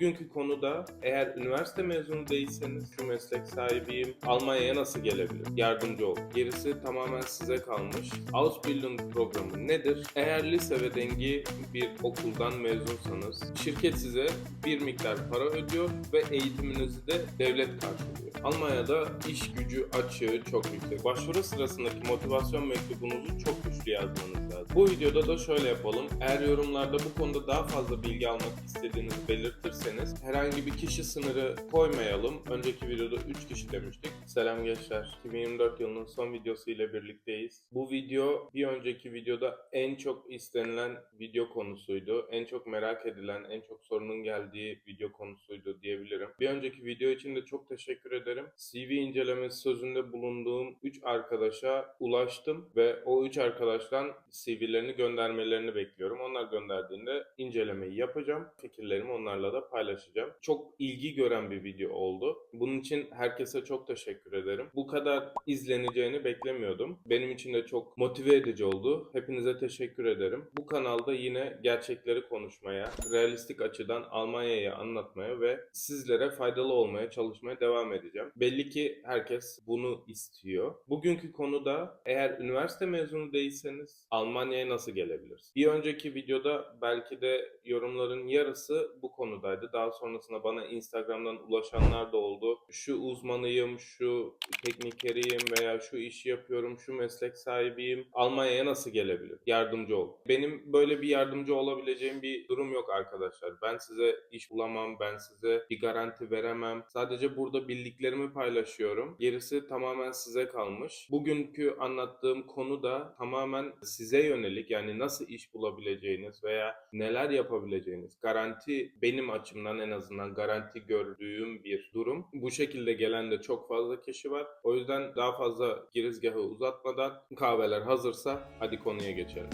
Bugünkü konuda eğer üniversite mezunu değilseniz şu meslek sahibiyim, Almanya'ya nasıl gelebilir? Yardımcı ol. Gerisi tamamen size kalmış. Ausbildung programı nedir? Eğer lise ve dengi bir okuldan mezunsanız şirket size bir miktar para ödüyor ve eğitiminizi de devlet karşılıyor. Almanya'da iş gücü açığı çok yüksek. Başvuru sırasındaki motivasyon mektubunuzu çok güçlü yazmanız lazım. Bu videoda da şöyle yapalım. Eğer yorumlarda bu konuda daha fazla bilgi almak istediğinizi belirtirseniz herhangi bir kişi sınırı koymayalım. Önceki videoda 3 kişi demiştik. Selam gençler. 2024 yılının son videosu ile birlikteyiz. Bu video bir önceki videoda en çok istenilen video konusuydu. En çok merak edilen, en çok sorunun geldiği video konusuydu diyebilirim. Bir önceki video için de çok teşekkür ederim. CV incelemesi sözünde bulunduğum 3 arkadaşa ulaştım ve o 3 arkadaştan CV'lerini göndermelerini bekliyorum. Onlar gönderdiğinde incelemeyi yapacağım. Fikirlerimi onlarla da paylaşacağım. Çok ilgi gören bir video oldu. Bunun için herkese çok teşekkür ederim. Bu kadar izleneceğini beklemiyordum. Benim için de çok motive edici oldu. Hepinize teşekkür ederim. Bu kanalda yine gerçekleri konuşmaya, realistik açıdan Almanya'yı anlatmaya ve sizlere faydalı olmaya çalışmaya devam edeceğim. Belli ki herkes bunu istiyor. Bugünkü konu da eğer üniversite mezunu değilseniz Almanya'ya nasıl gelebilirsiniz? Bir önceki videoda belki de yorumların yarısı bu konudaydı. Daha sonrasında bana Instagram'dan ulaşanlar da oldu. Şu uzmanıyım, şu teknikeriyim veya şu işi yapıyorum, şu meslek sahibiyim. Almanya'ya nasıl gelebilir? Yardımcı ol. Benim böyle bir yardımcı olabileceğim bir durum yok arkadaşlar. Ben size iş bulamam, ben size bir garanti veremem. Sadece burada bildiklerimi paylaşıyorum. Gerisi tamamen size kalmış. Bugünkü anlattığım konu da tamamen size yönelik yani nasıl iş bulabileceğiniz veya neler yapabileceğiniz garanti benim açımdan en azından garanti gördüğüm bir durum. Bu şekilde gelen de çok fazla kişi var. O yüzden daha fazla girizgahı uzatmadan kahveler hazırsa hadi konuya geçelim.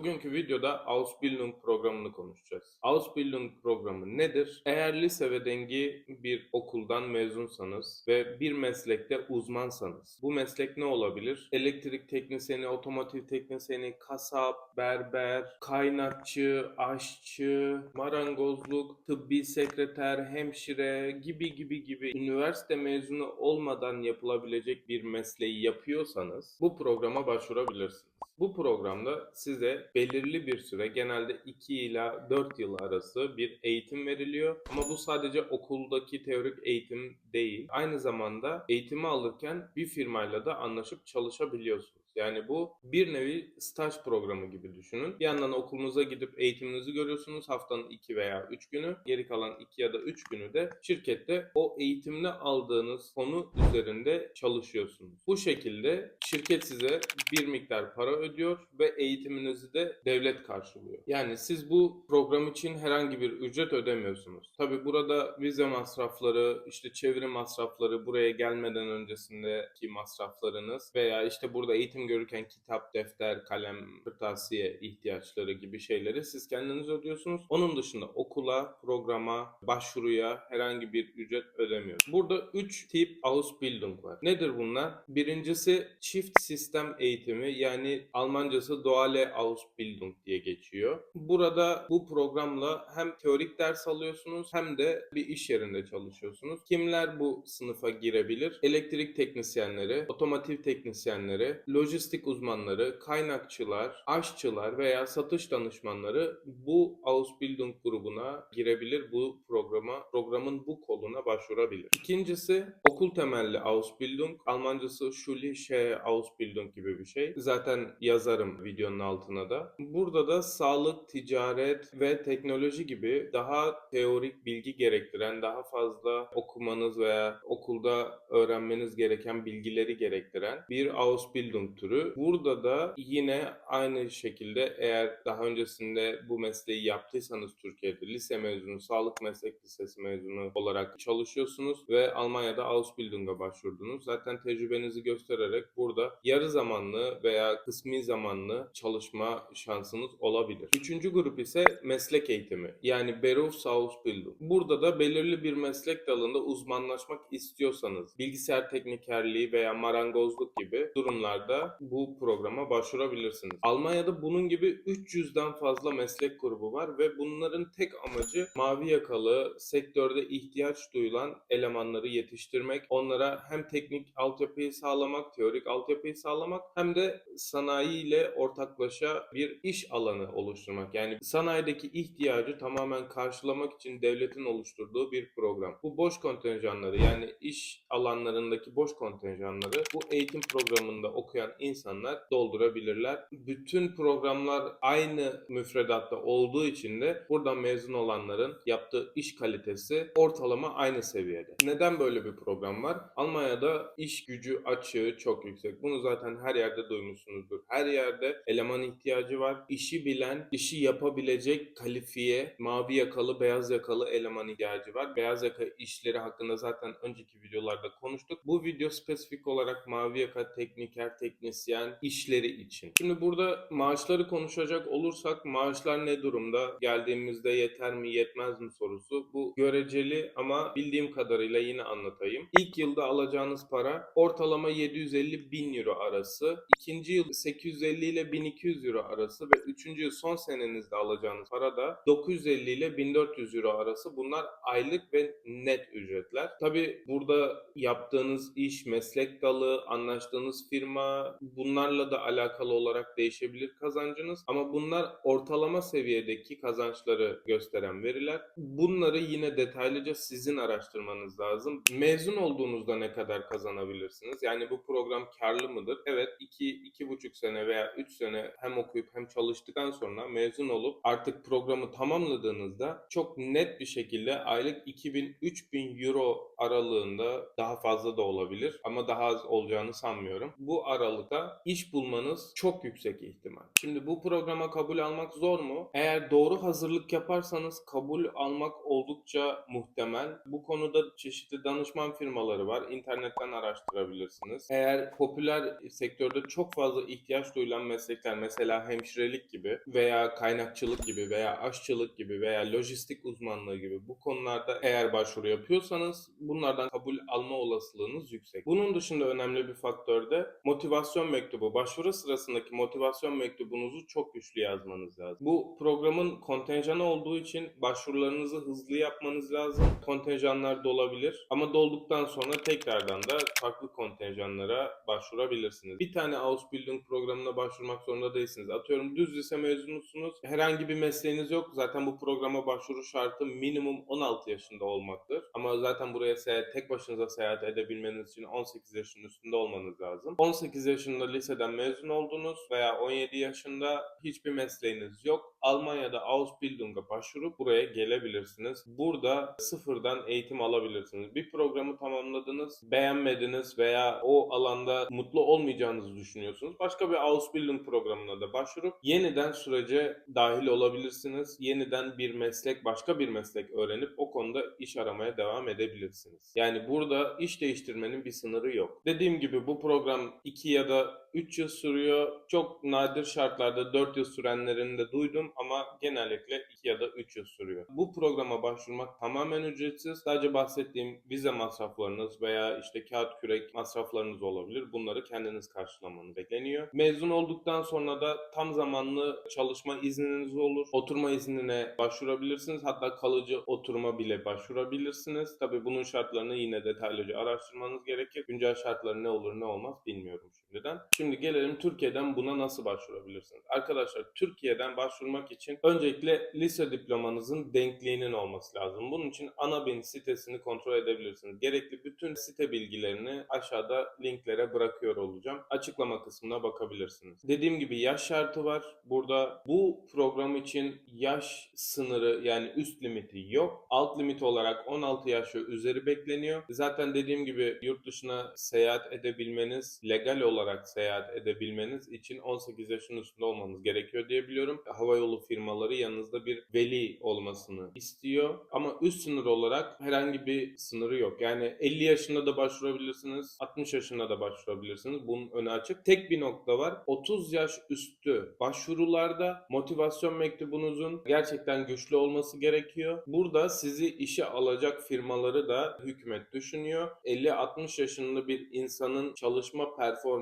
Bugünkü videoda Ausbildung programını konuşacağız. Ausbildung programı nedir? Eğer lise ve dengi bir okuldan mezunsanız ve bir meslekte uzmansanız bu meslek ne olabilir? Elektrik teknisyeni, otomotiv teknisyeni, kasap, berber, kaynakçı, aşçı, marangozluk, tıbbi sekreter, hemşire gibi gibi gibi üniversite mezunu olmadan yapılabilecek bir mesleği yapıyorsanız bu programa başvurabilirsiniz. Bu programda size belirli bir süre genelde 2 ila 4 yıl arası bir eğitim veriliyor. Ama bu sadece okuldaki teorik eğitim değil. Aynı zamanda eğitimi alırken bir firmayla da anlaşıp çalışabiliyorsunuz. Yani bu bir nevi staj programı gibi düşünün. Bir yandan okulunuza gidip eğitiminizi görüyorsunuz haftanın 2 veya 3 günü. Geri kalan 2 ya da 3 günü de şirkette o eğitimini aldığınız konu üzerinde çalışıyorsunuz. Bu şekilde şirket size bir miktar para ödüyor ve eğitiminizi de devlet karşılıyor. Yani siz bu program için herhangi bir ücret ödemiyorsunuz. Tabi burada vize masrafları, işte çeviri masrafları, buraya gelmeden öncesindeki masraflarınız veya işte burada eğitim görürken kitap, defter, kalem, kırtasiye ihtiyaçları gibi şeyleri siz kendiniz ödüyorsunuz. Onun dışında okula, programa, başvuruya herhangi bir ücret ödemiyorsunuz. Burada 3 tip Ausbildung var. Nedir bunlar? Birincisi çift sistem eğitimi yani Almancası Duale Ausbildung diye geçiyor. Burada bu programla hem teorik ders alıyorsunuz hem de bir iş yerinde çalışıyorsunuz. Kimler bu sınıfa girebilir? Elektrik teknisyenleri, otomotiv teknisyenleri, lojistik uzmanları, kaynakçılar, aşçılar veya satış danışmanları bu Ausbildung grubuna girebilir. Bu programa, programın bu koluna başvurabilir. İkincisi okul temelli Ausbildung. Almancası Schulische Ausbildung gibi bir şey. Zaten yazarım videonun altına da. Burada da sağlık, ticaret ve teknoloji gibi daha teorik bilgi gerektiren, daha fazla okumanız veya okulda öğrenmeniz gereken bilgileri gerektiren bir Ausbildung kültürü. Burada da yine aynı şekilde eğer daha öncesinde bu mesleği yaptıysanız Türkiye'de lise mezunu, sağlık meslek lisesi mezunu olarak çalışıyorsunuz ve Almanya'da Ausbildung'a başvurdunuz. Zaten tecrübenizi göstererek burada yarı zamanlı veya kısmi zamanlı çalışma şansınız olabilir. Üçüncü grup ise meslek eğitimi yani Berufsausbildung. Burada da belirli bir meslek dalında uzmanlaşmak istiyorsanız bilgisayar teknikerliği veya marangozluk gibi durumlarda bu programa başvurabilirsiniz. Almanya'da bunun gibi 300'den fazla meslek grubu var ve bunların tek amacı mavi yakalı sektörde ihtiyaç duyulan elemanları yetiştirmek, onlara hem teknik altyapıyı sağlamak, teorik altyapıyı sağlamak hem de sanayi ile ortaklaşa bir iş alanı oluşturmak. Yani sanayideki ihtiyacı tamamen karşılamak için devletin oluşturduğu bir program. Bu boş kontenjanları yani iş alanlarındaki boş kontenjanları bu eğitim programında okuyan insanlar doldurabilirler. Bütün programlar aynı müfredatta olduğu için de buradan mezun olanların yaptığı iş kalitesi ortalama aynı seviyede. Neden böyle bir program var? Almanya'da iş gücü açığı çok yüksek. Bunu zaten her yerde duymuşsunuzdur. Her yerde eleman ihtiyacı var. İşi bilen, işi yapabilecek kalifiye, mavi yakalı, beyaz yakalı eleman ihtiyacı var. Beyaz yaka işleri hakkında zaten önceki videolarda konuştuk. Bu video spesifik olarak mavi yaka tekniker, teknisyen işleri için. Şimdi burada maaşları konuşacak olursak maaşlar ne durumda? Geldiğimizde yeter mi yetmez mi sorusu. Bu göreceli ama bildiğim kadarıyla yine anlatayım. İlk yılda alacağınız para ortalama 750 bin euro arası. ikinci yıl 850 ile 1200 euro arası ve üçüncü yıl son senenizde alacağınız para da 950 ile 1400 euro arası. Bunlar aylık ve net ücretler. Tabi burada yaptığınız iş, meslek dalı, anlaştığınız firma bunlarla da alakalı olarak değişebilir kazancınız. Ama bunlar ortalama seviyedeki kazançları gösteren veriler. Bunları yine detaylıca sizin araştırmanız lazım. Mezun olduğunuzda ne kadar kazanabilirsiniz? Yani bu program karlı mıdır? Evet 2 iki, 2,5 sene veya 3 sene hem okuyup hem çalıştıktan sonra mezun olup artık programı tamamladığınızda çok net bir şekilde aylık 2000-3000 euro aralığında daha fazla da olabilir ama daha az olacağını sanmıyorum. Bu aralıkta iş bulmanız çok yüksek ihtimal. Şimdi bu programa kabul almak zor mu? Eğer doğru hazırlık yaparsanız kabul almak oldukça muhtemel. Bu konuda çeşitli danışman firmaları var. İnternetten araştırabilirsiniz. Eğer popüler sektörde çok fazla ihtiyaç duyulan meslekler mesela hemşirelik gibi veya kaynakçılık gibi veya aşçılık gibi veya lojistik uzmanlığı gibi bu konularda eğer başvuru yapıyorsanız bunlardan kabul alma olasılığınız yüksek. Bunun dışında önemli bir faktör de motivasyon mektubu. Başvuru sırasındaki motivasyon mektubunuzu çok güçlü yazmanız lazım. Bu programın kontenjanı olduğu için başvurularınızı hızlı yapmanız lazım. Kontenjanlar dolabilir ama dolduktan sonra tekrardan da farklı kontenjanlara başvurabilirsiniz. Bir tane Ausbildung programına başvurmak zorunda değilsiniz. Atıyorum düz lise mezunusunuz. Herhangi bir mesleğiniz yok. Zaten bu programa başvuru şartı minimum 16 yaşında olmaktır. Ama zaten buraya seyahat, tek başınıza seyahat edebilmeniz için 18 yaşın üstünde olmanız lazım. 18 yaşında liseden mezun oldunuz veya 17 yaşında hiçbir mesleğiniz yok. Almanya'da Ausbildung'a başvurup buraya gelebilirsiniz. Burada sıfırdan eğitim alabilirsiniz. Bir programı tamamladınız, beğenmediniz veya o alanda mutlu olmayacağınızı düşünüyorsunuz. Başka bir Ausbildung programına da başvurup yeniden sürece dahil olabilirsiniz. Yeniden bir meslek, başka bir meslek öğrenip o konuda iş aramaya devam edebilirsiniz. Yani burada iş değiştirmenin bir sınırı yok. Dediğim gibi bu program 2 ya da 3 yıl sürüyor. Çok nadir şartlarda 4 yıl sürenlerini de duydum ama genellikle 2 ya da 3 yıl sürüyor. Bu programa başvurmak tamamen ücretsiz. Sadece bahsettiğim vize masraflarınız veya işte kağıt kürek masraflarınız olabilir. Bunları kendiniz karşılamanız bekleniyor. Mezun olduktan sonra da tam zamanlı çalışma izniniz olur. Oturma iznine başvurabilirsiniz. Hatta kalıcı oturma bile başvurabilirsiniz. Tabii bunun şartlarını yine detaylıca araştırmanız gerekir. Güncel şartları ne olur ne olmaz bilmiyorum şimdiden. Şimdi gelelim Türkiye'den buna nasıl başvurabilirsiniz? Arkadaşlar Türkiye'den başvurma başvurmak için öncelikle lise diplomanızın denkliğinin olması lazım. Bunun için Anabin sitesini kontrol edebilirsiniz. Gerekli bütün site bilgilerini aşağıda linklere bırakıyor olacağım. Açıklama kısmına bakabilirsiniz. Dediğim gibi yaş şartı var. Burada bu program için yaş sınırı yani üst limiti yok. Alt limit olarak 16 yaş ve üzeri bekleniyor. Zaten dediğim gibi yurt dışına seyahat edebilmeniz, legal olarak seyahat edebilmeniz için 18 yaşın üstünde olmanız gerekiyor diye biliyorum. Havayolu firmaları yanınızda bir veli olmasını istiyor. Ama üst sınır olarak herhangi bir sınırı yok. Yani 50 yaşında da başvurabilirsiniz, 60 yaşında da başvurabilirsiniz. Bunun önü açık. Tek bir nokta var. 30 yaş üstü başvurularda motivasyon mektubunuzun gerçekten güçlü olması gerekiyor. Burada sizi işe alacak firmaları da hükümet düşünüyor. 50-60 yaşında bir insanın çalışma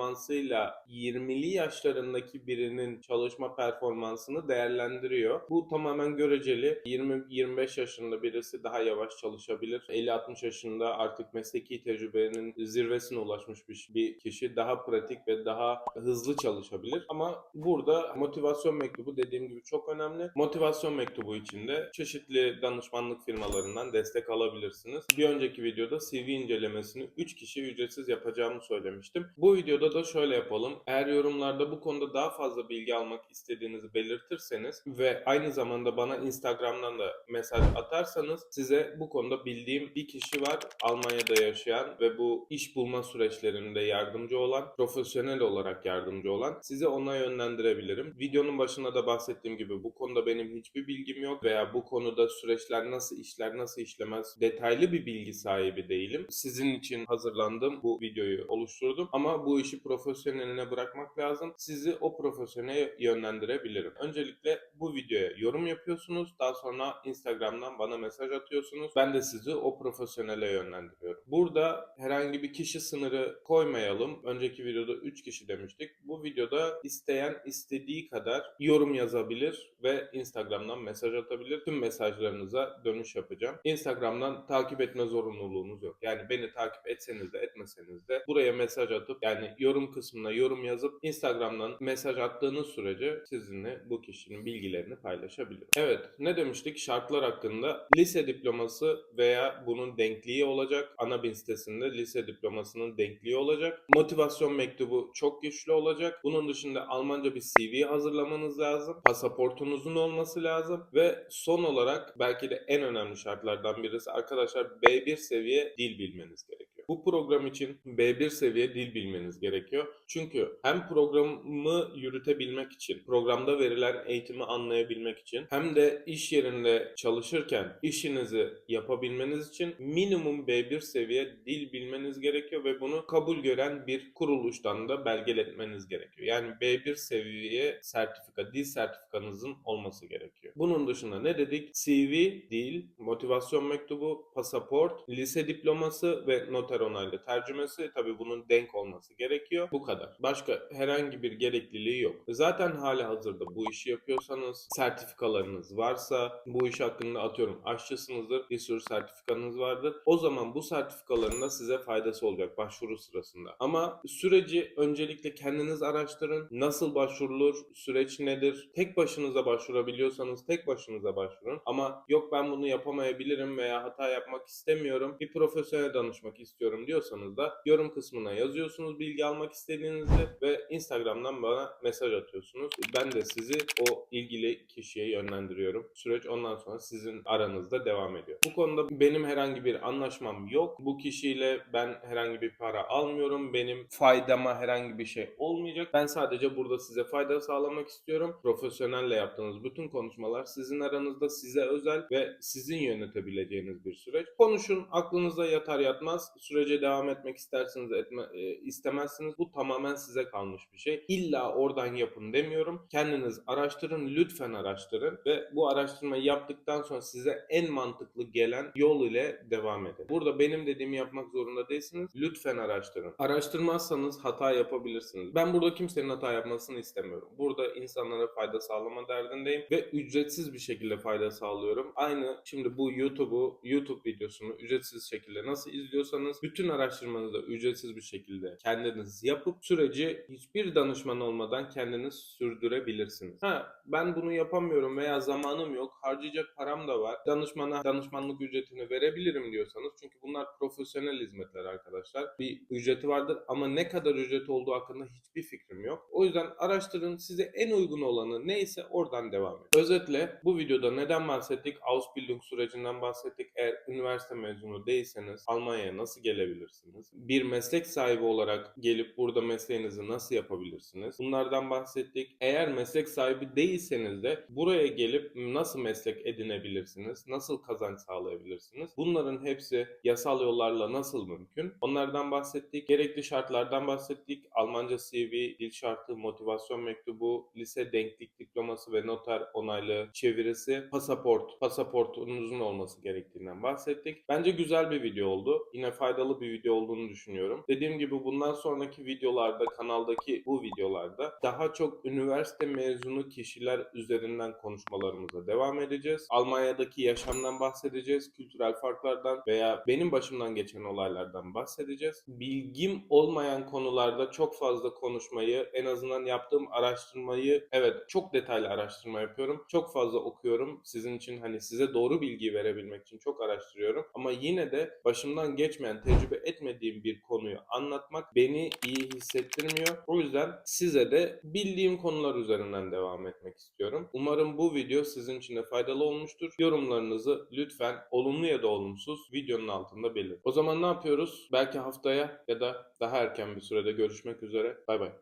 performansıyla 20'li yaşlarındaki birinin çalışma performansını değerlendiriyor. Bu tamamen göreceli. 20-25 yaşında birisi daha yavaş çalışabilir. 50-60 yaşında artık mesleki tecrübenin zirvesine ulaşmış bir, kişi daha pratik ve daha hızlı çalışabilir. Ama burada motivasyon mektubu dediğim gibi çok önemli. Motivasyon mektubu için de çeşitli danışmanlık firmalarından destek alabilirsiniz. Bir önceki videoda CV incelemesini 3 kişi ücretsiz yapacağımı söylemiştim. Bu videoda da şöyle yapalım. Eğer yorumlarda bu konuda daha fazla bilgi almak istediğinizi belirtirseniz ve aynı zamanda bana Instagram'dan da mesaj atarsanız size bu konuda bildiğim bir kişi var Almanya'da yaşayan ve bu iş bulma süreçlerinde yardımcı olan, profesyonel olarak yardımcı olan size ona yönlendirebilirim. Videonun başında da bahsettiğim gibi bu konuda benim hiçbir bilgim yok veya bu konuda süreçler nasıl işler, nasıl işlemez detaylı bir bilgi sahibi değilim. Sizin için hazırlandım bu videoyu oluşturdum ama bu işi profesyoneline bırakmak lazım. Sizi o profesyonele yönlendirebilirim. Öncelikle bu videoya yorum yapıyorsunuz. Daha sonra Instagram'dan bana mesaj atıyorsunuz. Ben de sizi o profesyonele yönlendiriyorum. Burada herhangi bir kişi sınırı koymayalım. Önceki videoda 3 kişi demiştik. Bu videoda isteyen istediği kadar yorum yazabilir ve Instagram'dan mesaj atabilir. Tüm mesajlarınıza dönüş yapacağım. Instagram'dan takip etme zorunluluğunuz yok. Yani beni takip etseniz de etmeseniz de buraya mesaj atıp yani yorum kısmına yorum yazıp Instagram'dan mesaj attığınız sürece sizinle bu kişinin bilgilerini paylaşabilirim. Evet ne demiştik şartlar hakkında lise diploması veya bunun denkliği olacak. Anabin sitesinde lise diplomasının denkliği olacak. Motivasyon mektubu çok güçlü olacak. Bunun dışında Almanca bir CV hazırlamanız lazım. Pasaportunuzun olması lazım ve son olarak belki de en önemli şartlardan birisi arkadaşlar B1 seviye dil bilmeniz gerekiyor. Bu program için B1 seviye dil bilmeniz gerekiyor. Çünkü hem programı yürütebilmek için, programda verilen eğitimi anlayabilmek için hem de iş yerinde çalışırken işinizi yapabilmeniz için minimum B1 seviye dil bilmeniz gerekiyor ve bunu kabul gören bir kuruluştan da belgeletmeniz gerekiyor. Yani B1 seviye sertifika, dil sertifikanızın olması gerekiyor. Bunun dışında ne dedik? CV, dil, motivasyon mektubu, pasaport, lise diploması ve noter onaylı tercümesi. Tabii bunun denk olması gerekiyor. Bu kadar. Başka herhangi bir gerekliliği yok. Zaten hali hazırda bu işi yapıyorsanız, sertifikalarınız varsa, bu iş hakkında atıyorum aşçısınızdır, bir sürü sertifikanız vardır. O zaman bu sertifikaların da size faydası olacak başvuru sırasında. Ama süreci öncelikle kendiniz araştırın. Nasıl başvurulur? Süreç nedir? Tek başınıza başvurabiliyorsanız tek başınıza başvurun. Ama yok ben bunu yapamayabilirim veya hata yapmak istemiyorum. Bir profesyonel danışmak istiyorum diyorsanız da yorum kısmına yazıyorsunuz bilgi almak istediğinizde ve Instagram'dan bana mesaj atıyorsunuz. Ben de sizi o ilgili kişiye yönlendiriyorum. Süreç ondan sonra sizin aranızda devam ediyor. Bu konuda benim herhangi bir anlaşmam yok. Bu kişiyle ben herhangi bir para almıyorum. Benim faydama herhangi bir şey olmayacak. Ben sadece burada size fayda sağlamak istiyorum. Profesyonelle yaptığınız bütün konuşmalar sizin aranızda size özel ve sizin yönetebileceğiniz bir süreç. Konuşun, aklınıza yatar yatmaz. Sürece devam etmek isterseniz etme, e, istemezsiniz. Bu tamamen size kalmış bir şey. İlla oradan yapın demiyorum. Kendiniz araştırın, lütfen araştırın ve bu araştırmayı yaptıktan sonra size en mantıklı gelen yol ile devam edin. Burada benim dediğimi yapmak zorunda değilsiniz. Lütfen araştırın. Araştırmazsanız hata yapabilirsiniz. Ben burada kimsenin hata yapmasını istemiyorum. Burada insanlara fayda sağlama derdindeyim ve ücretsiz bir şekilde fayda sağlıyorum. Aynı şimdi bu YouTube'u, YouTube videosunu ücretsiz şekilde nasıl izliyorsanız Bütün araştırmanızı da ücretsiz bir şekilde kendiniz yapıp süreci hiçbir danışman olmadan kendiniz sürdürebilirsiniz. Ha ben bunu yapamıyorum veya zamanım yok, harcayacak param da var. Danışmana danışmanlık ücretini verebilirim diyorsanız çünkü bunlar profesyonel hizmetler arkadaşlar. Bir ücreti vardır ama ne kadar ücret olduğu hakkında hiçbir fikrim yok. O yüzden araştırın size en uygun olanı neyse oradan devam edin. Özetle bu videoda neden bahsettik? Ausbildung sürecinden bahsettik. Eğer üniversite mezunu değilseniz Almanya'ya nasıl gelebilirsiniz? Bir meslek sahibi olarak gelip burada mesleğinizi nasıl yapabilirsiniz? Bunlardan bahsettik. Eğer meslek sahibi değilseniz de buraya gelip nasıl meslek edinebilirsiniz? Nasıl kazanç sağlayabilirsiniz? Bunların hepsi yasal yollarla nasıl mümkün? Onlardan bahsettik. Gerekli şartlardan bahsettik. Almanca CV, dil şartı, motivasyon mektubu, lise denklik diploması ve noter onaylı çevirisi, pasaport, pasaportunuzun olması gerektiğinden bahsettik. Bence güzel bir video oldu. Yine faydalı bir video olduğunu düşünüyorum. Dediğim gibi bundan sonraki videolarda, kanaldaki bu videolarda daha çok üniversite mezunu kişiler üzerinden konuşmalarımıza devam edeceğiz. Almanya'daki yaşamdan bahsedeceğiz, kültürel farklardan veya benim başımdan geçen olaylardan bahsedeceğiz. Bilgim olmayan konularda çok fazla konuşmayı, en azından yaptığım araştırmayı, evet çok detaylı araştırma yapıyorum. Çok fazla okuyorum. Sizin için hani size doğru bilgiyi verebilmek için çok araştırıyorum. Ama yine de başımdan geçmeyen, tecrübe etmediğim bir konuyu anlatmak beni iyi hissettirmiyor. O yüzden size de bildiğim konular üzerinden devam etmek istiyorum. Umarım bu video sizin için de faydalı olmuştur. Yorumlarınızı lütfen olumlu ya da olumsuz videonun altında belirtin. O zaman ne yapıyoruz? Belki haftaya ya da daha erken bir sürede görüşmek üzere. Bay bay.